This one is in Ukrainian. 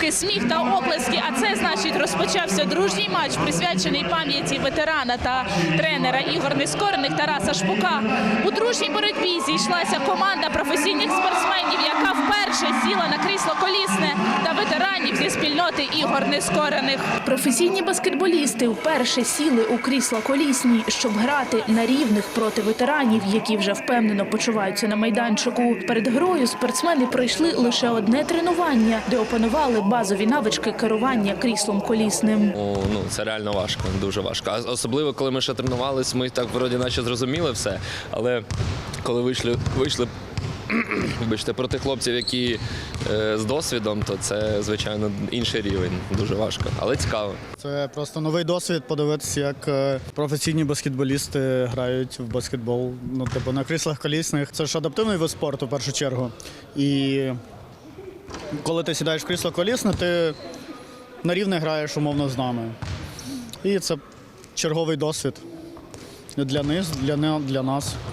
вигуки, сміх та оплески. А це значить розпочався дружній матч, присвячений пам'яті ветерана та тренера ігор нескорених Тараса Шпука. У дружній боротьбі зійшлася команда професійних спортсменів, яка вперше ветеранів зі спільноти ігор нескорених. Професійні баскетболісти вперше сіли у крісла колісні, щоб грати на рівних проти ветеранів, які вже впевнено почуваються на майданчику. Перед грою спортсмени пройшли лише одне тренування, де опанували базові навички керування кріслом колісним. О, ну це реально важко, дуже важко. Особливо, коли ми ще тренувались, ми так вроді наче зрозуміли все. Але коли вийшли, вийшли вибачте, проти хлопців, які е, з досвідом, то це звичайно інший рівень. Дуже важко, але цікаво. Це просто новий досвід подивитися, як е, професійні баскетболісти грають в баскетбол. Ну, типу, на кріслах колісних. Це ж адаптивний вид спорту в першу чергу. І коли ти сідаєш в крісло колісне, ти на рівне граєш умовно з нами. І це черговий досвід для них, для, для нас.